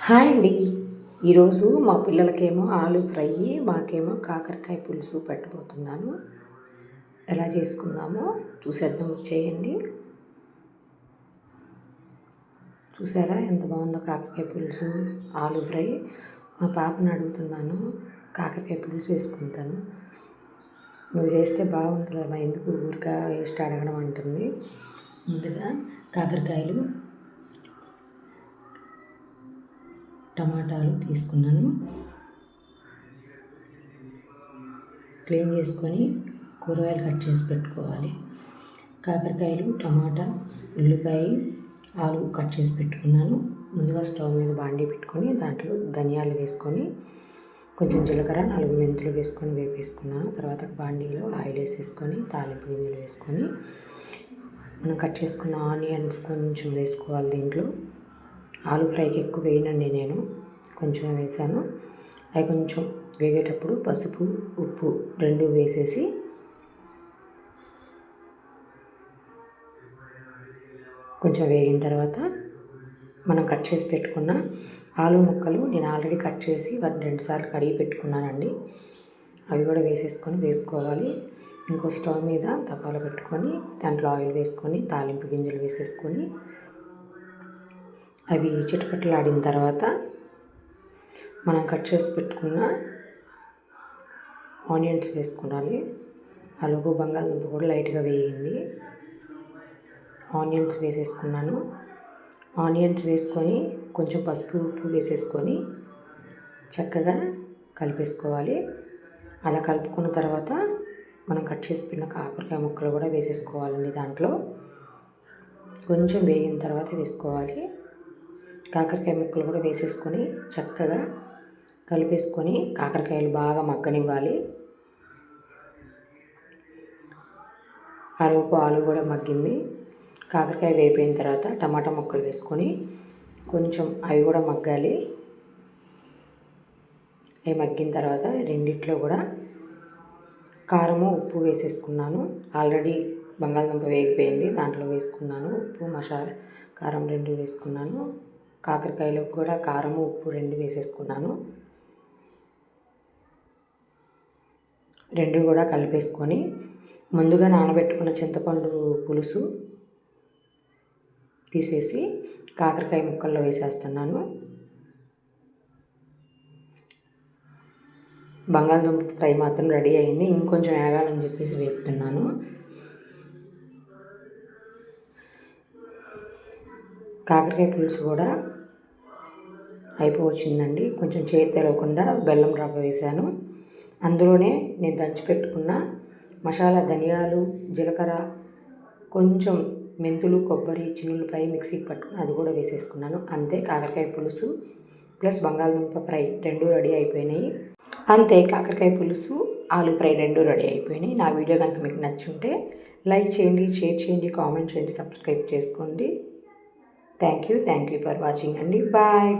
Hi అండి. ఈరోజు మా పిల్లలకేమో ఆలు ఫ్రై మాకేమో కాకరకాయ పులుసు పెట్టబోతున్నాను. ఎలా చేసుకుందామో చూసేద్దాం చేయండి. చూసారా ఎంత బాగుందో కాకరకాయ పులుసు ఆలు ఫ్రై. మా పాపను అడుగుతున్నాను కాకరకాయ పులుసు వేసుకుంటాను. నువ్వు చేస్తే బాగుంటుంది అమ్మా ఎందుకు ఊరిక వేస్ట్ అడగడం అంటుంది. ముందుగా కాకరకాయలు టమాటాలు తీసుకున్నాను. క్లీన్ చేసుకొని కూరగాయలు కట్ చేసి పెట్టుకోవాలి. కాకరకాయలు టమాటా ఉల్లిపాయ ఆలు కట్ చేసి పెట్టుకున్నాను. ముందుగా స్టవ్ మీద బాండీ పెట్టుకొని దాంట్లో ధనియాలు వేసుకొని కొంచెం జీలకర్ర నాలుగు మెంతులు వేసుకొని వేపేసుకున్నాను. తర్వాత బాండీలో ఆయిల్ వేసేసుకొని తాలింపు గింజలు వేసుకొని మనం కట్ చేసుకున్న ఆనియన్స్ కొంచెం వేసుకోవాలి దీంట్లో. ఆలు ఫ్రైకి ఎక్కువ వేయనండి నేను. కొంచెం వేసాను. అవి కొంచెం వేగేటప్పుడు పసుపు ఉప్పు రెండు వేసేసి కొంచెం వేగిన తర్వాత మనం కట్ చేసి పెట్టుకున్న ఆలు ముక్కలు నేను ఆల్రెడీ కట్ చేసి వాటిని రెండుసార్లు కడిగి పెట్టుకున్నానండి. అవి కూడా వేసేసుకొని వేపుకోవాలి. ఇంకో స్టవ్ మీద తపాలు పెట్టుకొని దాంట్లో ఆయిల్ వేసుకొని తాలింపు గింజలు వేసేసుకొని అవి చిటపటలాడిన తర్వాత మనం కట్ చేసి పెట్టుకున్న ఆనియన్స్ వేసుకోవాలి. అలాగే బంగాళదుంప కూడా లైట్గా వేయింది ఆనియన్స్ వేసేసుకున్నాను. ఆనియన్స్ వేసుకొని కొంచెం పసుపు ఉప్పు వేసేసుకొని చక్కగా కలిపేసుకోవాలి. అలా కలుపుకున్న తర్వాత మనం కట్ చేసుకున్న కాకరకాయ ముక్కలు కూడా వేసేసుకోవాలండి దాంట్లో. కొంచెం వేగిన తర్వాత వేసుకోవాలి. కాకరకాయ ముక్కలు కూడా వేసేసుకొని చక్కగా కలిపేసుకొని కాకరకాయలు బాగా మగ్గనివ్వాలి. అరవపు ఆలు కూడా మగ్గింది. కాకరకాయ వేగిపోయిన తర్వాత టమాటా ముక్కలు వేసుకొని కొంచెం అవి కూడా మగ్గాలి. అవి మగ్గిన తర్వాత రెండిట్లో కూడా కారము ఉప్పు వేసేసుకున్నాను. ఆల్రెడీ బంగాళదుంప వేగిపోయింది దాంట్లో వేసుకున్నాను. ఉప్పు మసాలా కారం రెండు వేసుకున్నాను. కాకరకాయలో కూడా కారము ఉప్పు రెండు వేసేసుకున్నాను. రెండు కూడా కలిపేసుకొని ముందుగా నానబెట్టుకున్న చింతపండు పులుసు తీసేసి కాకరకాయ ముక్కల్లో వేసేస్తున్నాను. బంగాళదుంప ఫ్రై మాత్రం రెడీ అయింది. ఇంకొంచెం వేగాలని చెప్పేసి వేపుతున్నాను. కాకరకాయ పులుసు కూడా అయిపోవచ్చిందండి. కొంచెం చేతి తెలవకుండా బెల్లం రవ్వ వేసాను అందులోనే నేను దంచి పెట్టుకున్న మసాలా ధనియాలు జీలకర్ర కొంచెం మెంతులు కొబ్బరి చిన్నులపై మిక్సీకి పట్టుకుని అది కూడా వేసేసుకున్నాను. అంతే కాకరకాయ పులుసు ప్లస్ బంగాళదుంప ఫ్రై రెండు రెడీ అయిపోయినాయి. అంతే కాకరకాయ పులుసు ఆలు ఫ్రై రెండు రెడీ అయిపోయినాయి. నా వీడియో కనుక మీకు నచ్చుంటే లైక్ చేయండి షేర్ చేయండి కామెంట్ చేయండి సబ్స్క్రైబ్ చేసుకోండి. Thank you. Thank you for watching and bye.